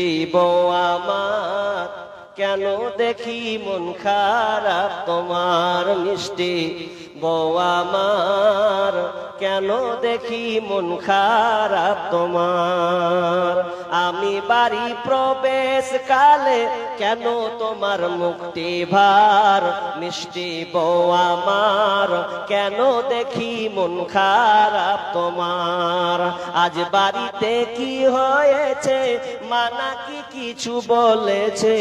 আমার, কেন দেখি মন খারাপ তোমার মিষ্টি? বউ আমার, কেন দেখি মন খারাপ তোমার? আমি বাড়ি প্রবেশ কালে কেন তোমার মুক্তি ভার? মিষ্টি বউ আমার, কেন দেখি মন খারাপ তোমার? আজ বাড়িতে কি হয়েছে? মানা কি কিছু বলেছে?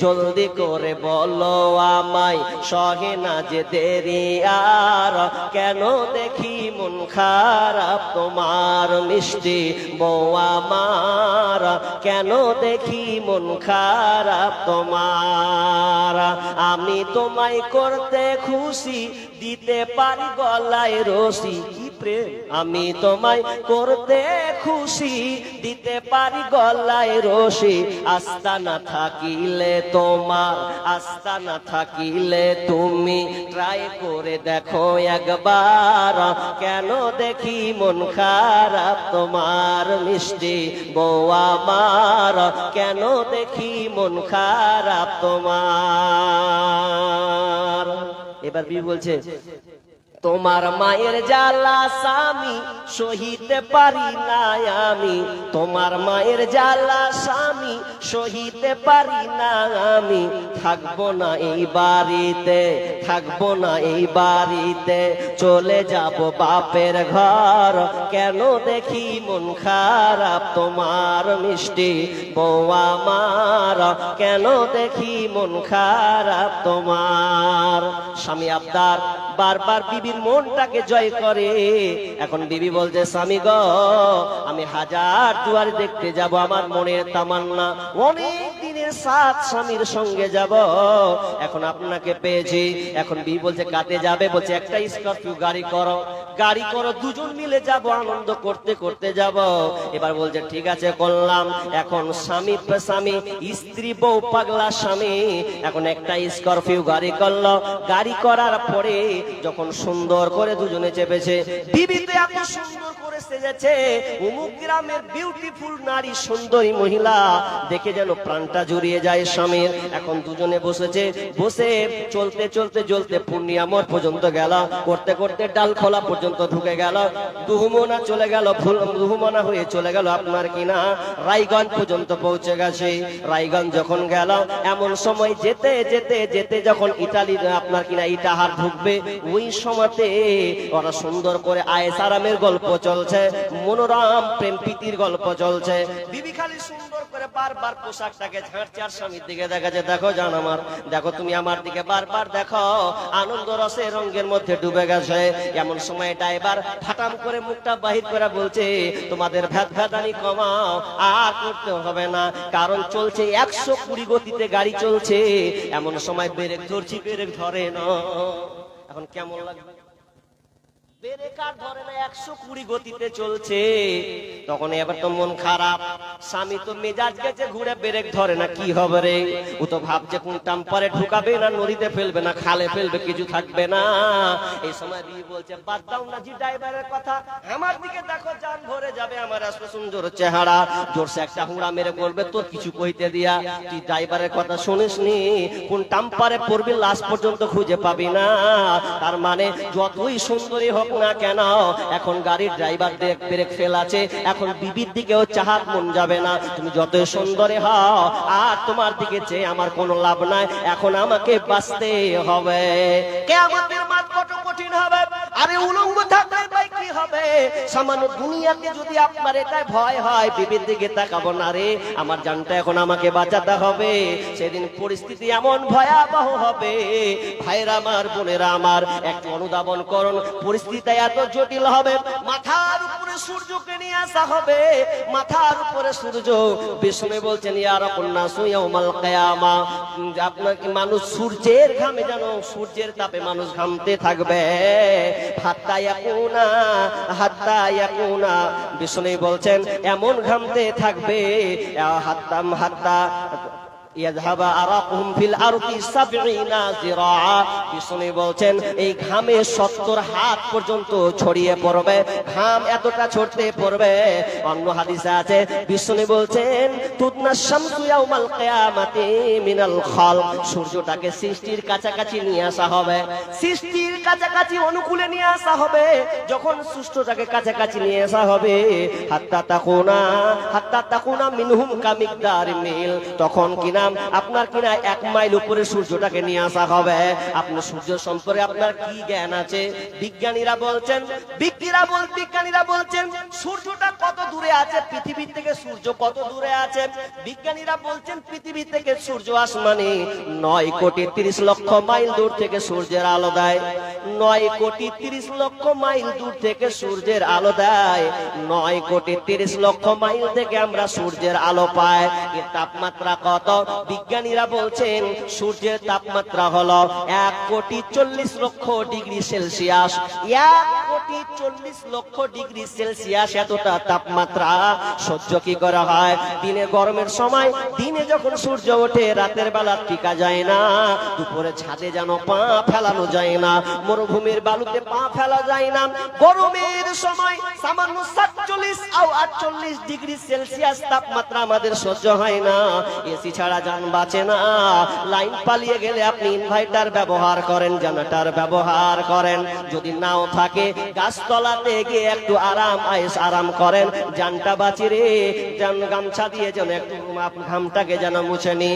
জলদি করে বলো আমায়, সহে না যে দেরি আর। কেন দেখি মন খারাপ তোমার? মিষ্টি বউ আমার, কেন দেখি মন খারাপ তোমার। আমি তোমায় করতে খুশি দিতে পারি গলায় কি আমি তোমায় করতে খুশি, দিতে পারি গলায় রশি। আস্থা না থাকিলে তোমার আস্থা না থাকিলে তুমি। ট্রাই করে দেখো একবার, কেন দেখি মন খারাপ তোমার মিষ্টি বউ আমার? কেন দেখি মন খারাপ তোমার? এবার বি বলছে তোমার মায়ের জ্বালা স্বামী সহিতে পারি না আমি। তোমার মায়ের জ্বালা স্বামী সহিতে পারি না আমি। থাকব না এই বাড়িতে, থাকব না এই বাড়িতে। চলে যাব বাপের ঘর, কেন দেখি মন খারাপ তোমার মিষ্টি বউ আমার। কেন দেখি মন খারাপ তোমার। স্বামী আবদার, বারবার বিবির মনটাকে জয় করে। এখন বিবি বলছে, স্বামী গ, আমি হাজার দুয়ার দেখতে যাব, আমার মনের তামান্না অনেক দিনের সাত স্বামীর সঙ্গে যাব। এখন আপনাকে পেয়েছি। এখন বিবি বলছে কাতে যাবে। বলছে, একটা স্করপিও গাড়ি করো। গাড়ি করো, দুজন মিলে যাব, আনন্দ করতে করতে যাব। এবার বলছে, ঠিক আছে, করলাম। এখন স্বামী স্বামী, স্ত্রী, বউ, পাগলা স্বামী, এখন একটা স্করপিও গাড়ি করল। গাড়ি করার পরে যখন সুন্দর করে দুজনে চেপেছে, বিবিতে এত সুন্দর সেজেছে অমুক গ্রামের বিউটিফুল নারী, সুন্দরী মহিলা দেখে যেন প্রাণটা জুড়িয়ে যায় স্বামীর। এখন দুজনে বসেছে। বসে চলতে চলতে চলতে পূর্ণিয়ামর পর্যন্ত গেল। করতে করতে ডাল খোলা পর্যন্ত ঢুকে গেল। দুহুমনা চলে গেল, ফুল দুহুমনা হয়ে চলে গেল আপনার কিনা। রায়গঞ্জ পর্যন্ত পৌঁছে গেছে। রায়গঞ্জ যখন গেল, এমন সময় যেতে যেতে যেতে যখন ইটালি, আপনার কিনা ইটাহার ঢুকবে, ওই সময়তে ওরা সুন্দর করে আয়েস আরামের গল্প চলছে। মনোরম প্রেম প্রীতির গল্প চলছে। বিবি খালি সুন্দর করে বারবার পোশাকটাকে ঝাড়ছে আর স্বামীর দিকে দেখা যায় দেখো জান আমার, দেখো তুমি আমার দিকে বারবার দেখো, আনন্দ রসে রঙের মধ্যে ডুবে গেছে। এমন সময় ড্রাইভার ফাটাম করে মুখটা বাহির করে বলছে, তোমাদের ভ্যাদ ভ্যাদানি কমাও, আর করতে হবে না, কারণ চলছে একশো কুড়ি গতিতে গাড়ি চলছে। এমন সময় ব্রেক ধরছি, ব্রেক ধরে না। এখন কেমন লাগবে? ব্রেক আর ধরে না একশো কুড়ি গতিতে চলছে। তখন এবার তো মন খারাপ। স্বামী তো মেজাজ গেছে, ঘুরে ব্রেক ধরে না, কি হবে রে? ও তো ভাবছে কোন টাম্পারে ঢুকাবে না, নদীতে ফেলবে না, খালে ফেলবে, কিছু থাকবে না। এই সময় বিয়ে বলছে, বাদ দাও না জি ড্রাইভারের কথা, আমার দিকে দেখো জান ভরে যাবে আমার এত সুন্দর চেহারা। জোরসে একটা হুড়া মেরে বলবে, তোর কিছু কইতে দিয়া, তুই ড্রাইভারের কথা শুনিস নি? কোন টাম্পারে পড়বি লাস্ট পর্যন্ত খুঁজে পাবি না। তার মানে যতই সুন্দরী হোক না কেন, এখন গাড়ির ড্রাইভার দেখ, ব্রেক ফেল আছে, এখন বিবির দিকেও চাহাত মন যাবে না। তুমি যত সুন্দরী হও, আর তোমার দিকে চেয়ে আমার কোনো লাভ নাই। এখন আমাকে বাঁচতে হবে। কে আমাদের হবে? আরে উলঙ্গ থাকলে ভাই কি হবে? সামান্য দুনিয়াতে যদি আপনার ভয় হয় দিকে তাকাবো না রে। আমার জানটা এখন আমাকে বাঁচাতে হবে। সেদিন পরিস্থিতি এমন ভয়াবহ হবে। আমার, বোনেরা আমার অনুধাবন করুন। পরিস্থিতি এত জটিল হবে। মাথার উপরে সূর্যকে নিয়ে আসা হবে। মাথার উপরে সূর্য। বিষ্ণু বলছেন ইয়ার কন্যা সুয়াউমাল কিয়ামা। আপনার মানুষ সূর্যের ঘামে জানো সূর্যের তাপে মানুষ ঘামতে থাকবে। হাত্তা বিষ্ণু বলছেন এমন ঘামতে থাকবে হাত্তাম হাত্তা ইয়াযহাবা আরাকুহুম ফিল আরদি সাবঈনা যিরাআ। বিষ্ণু বলছেন, এই ঘামে 70 হাত পর্যন্ত ছড়িয়ে পড়বে, ঘাম এতটা ছড়তে পড়বে। অন্য হাদিসে আছে বিষ্ণু বলছেন, তুতনা শামসু ইয়াউমাল কিয়ামাতি মিনাল খালক। সূর্যটাকে সৃষ্টির কাছাকাছি নিয়ে আসা হবে। সৃষ্টির কাছাকাছি অনুকূলে নিয়ে আসা হবে। যখন সূর্যটাকে কাছাকাছি নিয়ে আসা হবে, হাত্তা তাকুনা হাত্তা তাকুনা মিনহুম কামিকদার মিল তখন কিনা আপনার কিনা এক মাইল উপরে সূর্যটাকে নিয়ে আসা হবে। আপনার সূর্য সম্পর্কে আপনার কি জ্ঞান আছে? বিজ্ঞানীরা বলছেন বিজ্ঞানীরা বল বিজ্ঞানীরা বলছেন, সূর্যটা কত দূরে আছে? পৃথিবী থেকে সূর্য কত দূরে আছে? বিজ্ঞানীরা বলছেন পৃথিবী থেকে সূর্য আসমানে নয় কোটি তিরিশ লক্ষ মাইল দূর থেকে সূর্যের আলো দেয়। নয় কোটি তিরিশ লক্ষ মাইল দূর থেকে সূর্যের আলো দেয়। নয় কোটি তিরিশ লক্ষ মাইল থেকে আমরা সূর্যের আলো পাই। এর তাপমাত্রা কত? বিজ্ঞানীরা বলছেন, সূর্যের তাপমাত্রা হলো এক কোটি চল্লিশ লক্ষ ডিগ্রি সেলসিয়াস। এক কোটি চল্লিশ লক্ষ ডিগ্রি সেলসিয়াস এতটা তাপমাত্রা। সহ্য কি করা হয়? দিনে গরমের সময় দিনে যখন সূর্য ওঠে, রাতের বেলা টিকা যায় না। দুপুরে ছাদে যেন পা ফেলানো যায় না। মরুভূমির বালুতে পা ফেলা যায় না। গরমের সময় সামান্য সাতচল্লিশ আও আটচল্লিশ ডিগ্রি সেলসিয়াস তাপমাত্রা আমাদের সহ্য হয় না। এসি ছাড়া যান বাঁচে না। লাইন পালিয়ে গেলে আপনি ইনভার্টার ব্যবহার করেন জেনারেটর ব্যবহার করেন। যদি নাও থাকে, গাছতলাতে গিয়ে একটু আরাম, আয়েস আরাম করেন। জানটা বাঁচি রে, জান গামছা দিয়ে যেন একটু ঘামটাকে যেন মুছে নি।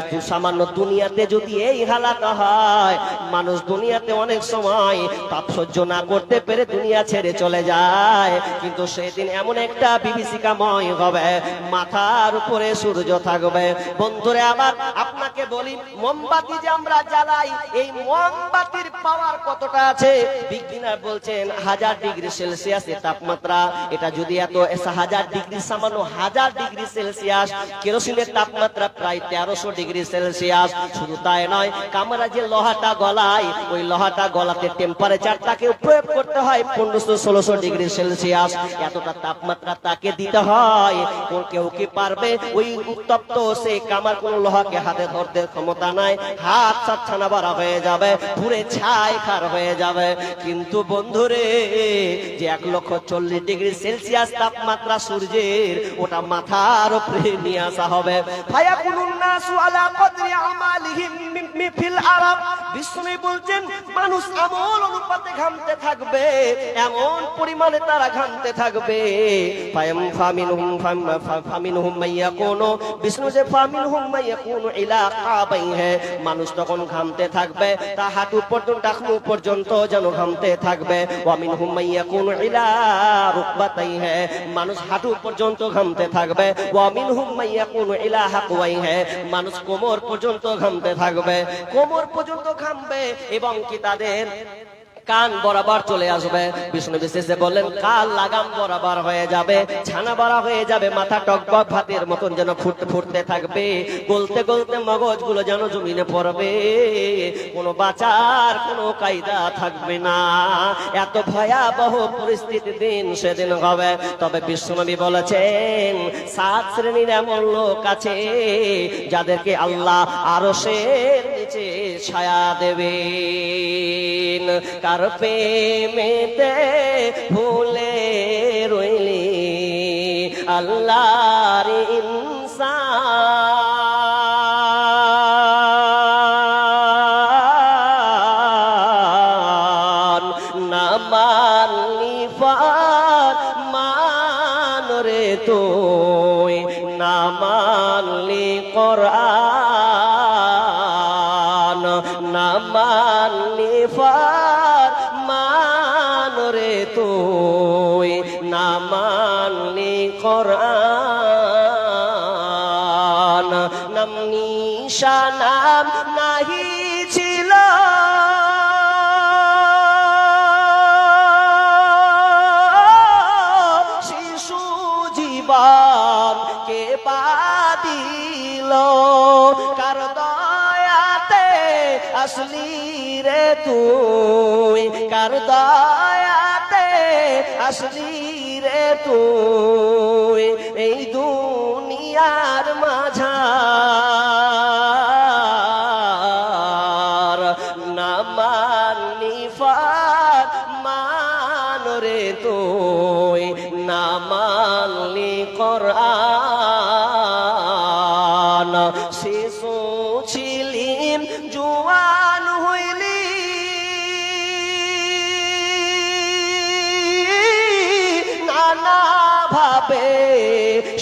একটু সামান্য দুনিয়াতে যদি এই হালাকা হয়, মানুষ দুনিয়াতে অনেক সময় তাপ সহ্য না করতে পেরে দুনিয়া ছেড়ে চলে যায়। কিন্তু সেদিন এমন একটা বিভীষিকাময় হবে, মাথার উপরে সূর্য থাকবে। বন্ধুরে আবার আপনাকে বলি, মোমবাতি যে আমরা জ্বালাই, এই মোমবাতির পাওয়ার কতটা আছে? বিজ্ঞানীরা বলছেন হাজার ডিগ্রি সেলসিয়াস এর তাপমাত্রা। এটা যদি এত হাজার ডিগ্রি, সামান্য হাজার ডিগ্রি সেলসিয়াস, কেরোসিনের তাপমাত্রা প্রায় তেরোশো ডিগ্রি সেলসিয়াস। শুধু তাই নয়, কামরা যে লোহাটা গলায়, ওই লোহাটা গলাতে টেম্পারেচারটাকে প্রয়োগ করতে হয় পনেরোশো ষোলোশো ডিগ্রি সেলসিয়াস। এতটা তাপমাত্রা তাকে দিতে হয়। কেউ কি পারবে? ওই উত্তপ্ত সেই কামার কোন লোহাকে হাতে ধরতে ক্ষমতা নাই, হাত সাতছানা বাড়া হয়ে যাবে, পুরে ছাই খার হয়ে যাবে। কিন্তু বন্ধুরে, যে এক লক্ষ চল্লিশ ডিগ্রি সেলসিয়াস তাপমাত্রা সূর্যের, ওটা মাথার উপরে নিয়ে আসা হবে। নাসু আলা কদরি আমালিহিম মি- মি- আরাব। বিষ্ণু বলছেন, মানুষ আমল অনুপাতে ঘামতে থাকবে, এমন পরিমাণে তারা ঘামতে থাকবে। ফায়াম ফামিনহুম ফামিনহুম মাইয়াকুনু। বিষ্ণু যে ফামিনহুম মানুষ তখন ঘামতে থাকবে তা হাঁটু পর্যন্ত পর্যন্ত যেন ঘামতে থাকবে। ওয়ামিনহুম মাইয়াকুনু ইলা রুকবাতাইহি। মানুষ হাঁটু পর্যন্ত ঘামতে থাকবে। ওয়ামিনহুম মাইয়াকুনু ইলা হাকওয়াইহি মানুষ কোমর পর্যন্ত ঘামতে থাকবে। কোমর পর্যন্ত ঘামবে এবং কি তাদের কান বরাবর চলে আসবে। বিষ্ণু বিশেষে বললেন, কাল লাগাম বরাবর হয়ে যাবে, ছানা বড়া হয়ে যাবে, মাথা টকবক ভাতের মতন যেন ফুটতে ফুটতে থাকবে, গলতে গলতে মগজগুলো যেন জমিনে পড়বে, কোনো বাঁচার, কোনো কায়দা থাকবে না। এত ভয়াবহ পরিস্থিতি দিন সেদিন হবে। তবে বিশ্বনবী বলেছেন, সাত শ্রেণির এমন লোক আছে, যাদেরকে আল্লাহ আরও সে নিচে ছায়া দেবেন। কার প্রেমেতে ভুলে রইলি? আল্লাহর ইনসান না মানলি কোরআন, নাম নিশানাম নাহি ছিল। শিশু জীবন কে পাদিল কার দয়াতে আসলি রে তুই? কার দয়াতে আসলি রে তুই এই দুনিয়ার মাঝার। নামানি ফার মান রে তুই নামালি করা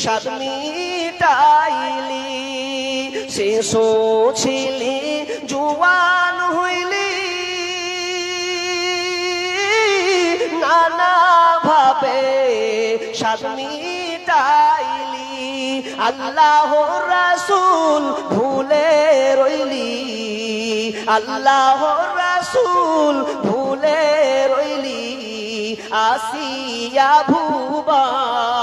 সাদ মিটাইলি, শিশু ছিলি, জুয়ান হইলি। নানা ভাবে সাদ মিটাইলি আল্লাহ রাসূল ভুলে রইলি। আল্লাহ রাসূল ভুলে রইলি। আসিয়া ভুবন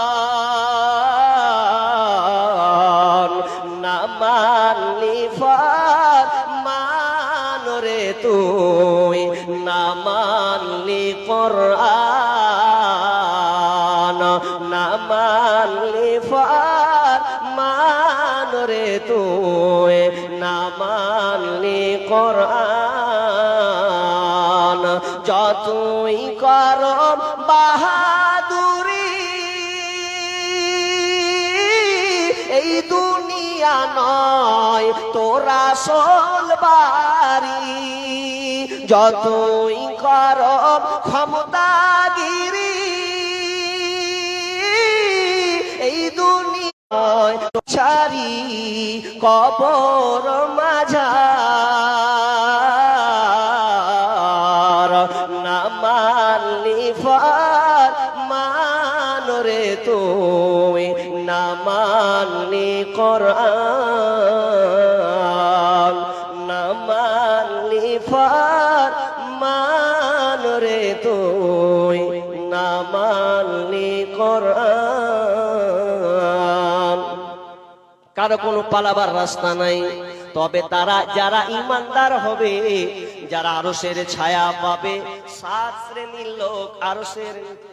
তুই না মানলি কোরআন। যতই কর বাহাদুরি, এই দুনিয়া নয়, তোরা সোলবারি যতই কর ক্ষমতাগিরি এই ছাড়ি কবর মাঝার না মানলি ফার মান রে তুই না মানলি কোরআন না মানলি ফার মান রে তুই না মানলি কোরআন কারও কোনো পালাবার রাস্তা নাই। তবে তারা যারা ইমানদার হবে, যারা আরও ছায়া পাবে, সাত শ্রেণির লোক নিচে